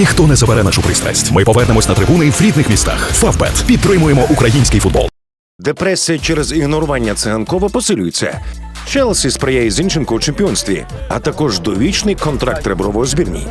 Ніхто не забере нашу пристрасть. Ми повернемось на трибуни в рідних містах. Фавбет підтримуємо український футбол. Депресія через ігнорування циганкова посилюється. Челсі сприяє Зінченко у чемпіонстві, а також довічний контракт ребрової збірні.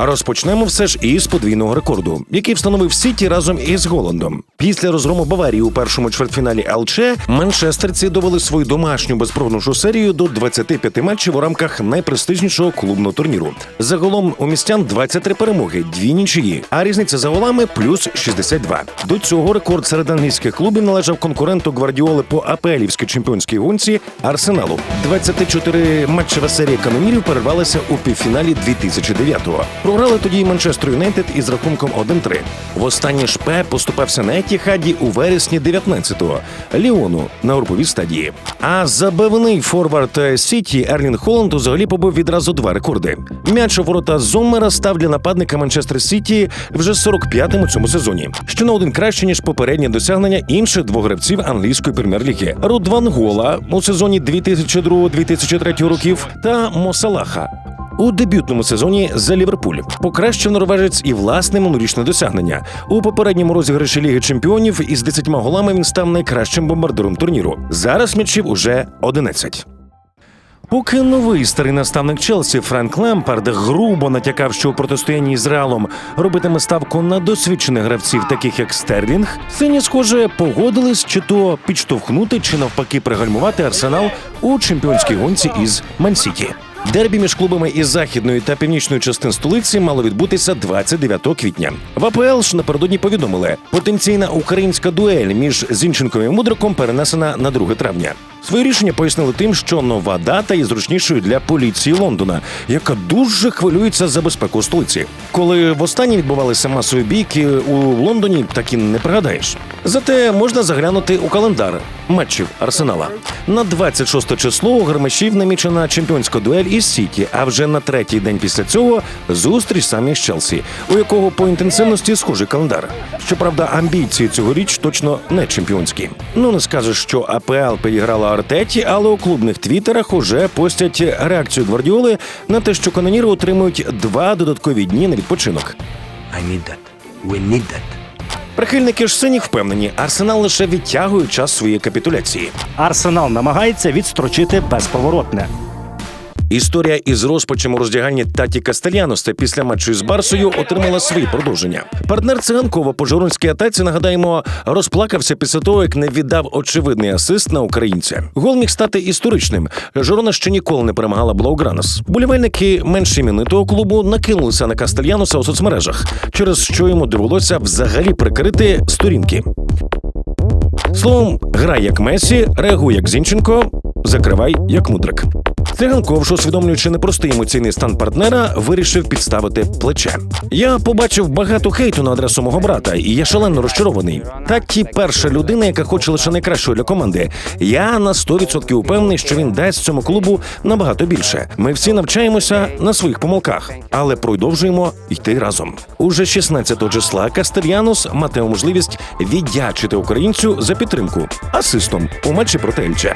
А розпочнемо все ж із подвійного рекорду, який встановив Сіті разом із Голландом. Після розгрому Баварії у першому чвертьфіналі ЛЧ Манчестерці довели свою домашню безпрограшу серію до 25 матчів у рамках найпрестижнішого клубного турніру. Загалом у містян 23 перемоги, дві нічиї, а різниця за голами плюс 62. До цього рекорд серед англійських клубів належав конкуренту Гвардіоли по апелівській чемпіонській гонці Арсеналу. 24 матчева серія канонірів перервалася у півфіналі 2009-го. Програли тоді Манчестер Юнайтед із рахунком 1-3. В останній шпе поступався на Етіхаді у вересні 19-го Ліону на груповій стадії. А забивний форвард Сіті Ерлін Холланд взагалі побив відразу два рекорди. М'яч у ворота Зоммера став для нападника Манчестер Сіті вже 45-му цьому сезоні, що на один краще ніж попереднє досягнення інших двох гравців англійської прем'єр-ліги Руд Ван Гола у сезоні 2002-2003 років та Мосалаха у дебютному сезоні за Ліверпуль покращив норвежець і власне минулорічне досягнення. У попередньому розіграші Ліги Чемпіонів із 10 голами він став найкращим бомбардиром турніру. Зараз м'ячів уже 11. Поки новий старий наставник Челсі Френк Лемпард грубо натякав, що у протистоянні з Реалом робитиме ставку на досвідчених гравців, таких як Стерлінг, сині, схоже, погодились чи то підштовхнути, чи навпаки пригальмувати арсенал у чемпіонській гонці із Мансіті. Дербі між клубами із західної та північної частин столиці мало відбутися 29 квітня. В АПЛ ж напередодні повідомили, потенційна українська дуель між Зінченком і Мудриком перенесена на 2 травня. Своє рішення пояснили тим, що нова дата є зручнішою для поліції Лондона, яка дуже хвилюється за безпеку столиці. Коли востаннє відбувалися масові бійки у Лондоні, так і не пригадаєш. Зате можна заглянути у календар матчів Арсенала. На 26 число у Гермашів намічена чемпіонська дуель із Сіті. А вже на третій день після цього зустріч самі з Челсі, у якого по інтенсивності схожий календар. Щоправда, амбіції цьогоріч точно не чемпіонські. Ну не скажеш, що АПЛ підіграла Артеті, але у клубних твіттерах уже постять реакцію Гвардіоли на те, що каноніри отримують два додаткові дні на відпочинок. I need that. We need that. Прихильники ж синіх впевнені, арсенал лише відтягує час своєї капітуляції. Арсенал намагається відстрочити безповоротне. Історія із розпачем у роздягальні Таті Кастельяноста після матчу з Барсою отримала свої продовження. Партнер циганкова по жорунській атаці, нагадаємо, розплакався після того, як не віддав очевидний асист на українця. Гол міг стати історичним. Жорона ще ніколи не перемагала Блаугранас. Болівальники менш іменитого клубу накинулися на Кастельяноса у соцмережах, через що йому довелося взагалі прикрити сторінки. Словом, грай як Месі, реагуй як Зінченко, закривай як мудрик. Циганков, усвідомлюючи непростий емоційний стан партнера, вирішив підставити плече. Я побачив багато хейту на адресу мого брата, і я шалено розчарований. Такі перша людина, яка хоче лише найкращого для команди. Я на 100% упевнений, що він дасть цьому клубу набагато більше. Ми всі навчаємося на своїх помилках, але продовжуємо йти разом. Уже 16 числа Кастельянос матиме можливість віддячити українцю за підтримку асистом у матчі проти Ельче.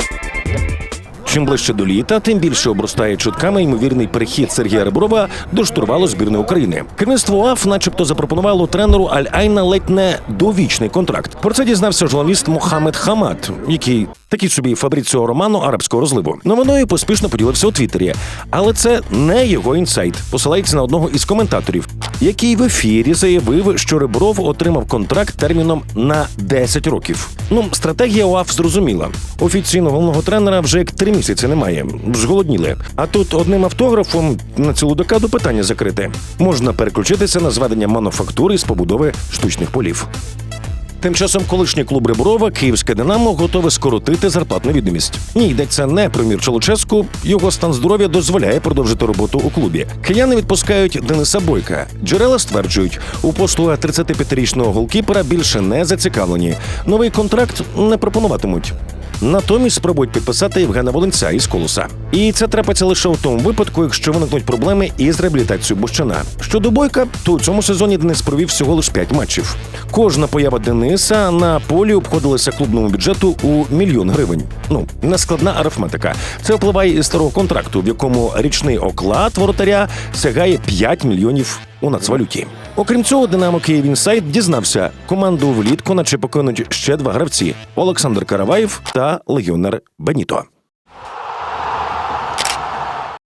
Чим ближче до літа, тим більше обростає чутками ймовірний перехід Сергія Реброва до штурвалу збірної України. Керівництво УАФ, начебто, запропонувало тренеру Аль-Айна ледь не довічний контракт. Про це дізнався журналіст Мохамед Хамад, який такий собі Фабріціо Романо арабського розливу. Новиною поспішно поділився у Твіттері. Але це не його інсайт. Посилається на одного із коментаторів, який в ефірі заявив, що Ребров отримав контракт терміном на 10 років. Ну, стратегія УАФ зрозуміла. Офіційно головного тренера вже як три місяці немає. Зголодніли. А тут одним автографом на цілу декаду питання закрите. Можна переключитися на зведення мануфактури з побудови штучних полів. Тим часом колишній клуб Реброва, Київське Динамо, готове скоротити зарплатну відомість. Ні, йдеться не про Мірча Луческу. Його стан здоров'я дозволяє продовжити роботу у клубі. Кияни відпускають Дениса Бойка. Джерела стверджують, у послуга 35-річного голкіпера більше не зацікавлені. Новий контракт не пропонуватимуть. Натомість спробують підписати Євгена Волинця із колоса. І це трапиться лише у тому випадку, якщо виникнуть проблеми із реабілітацією Бущана. Щодо бойка, то у цьому сезоні Денис провів всього лише 5 матчів. Кожна поява Дениса на полі обходилася клубному бюджету у мільйон гривень. Ну нескладна арифметика. Це впливає із старого контракту, в якому річний оклад воротаря сягає 5 мільйонів у нацвалюті. Окрім цього, Динамо Київ Інсайт дізнався, команду влітку наче покинуть ще два гравці: Олександр Караваєв та легіонер Беніто.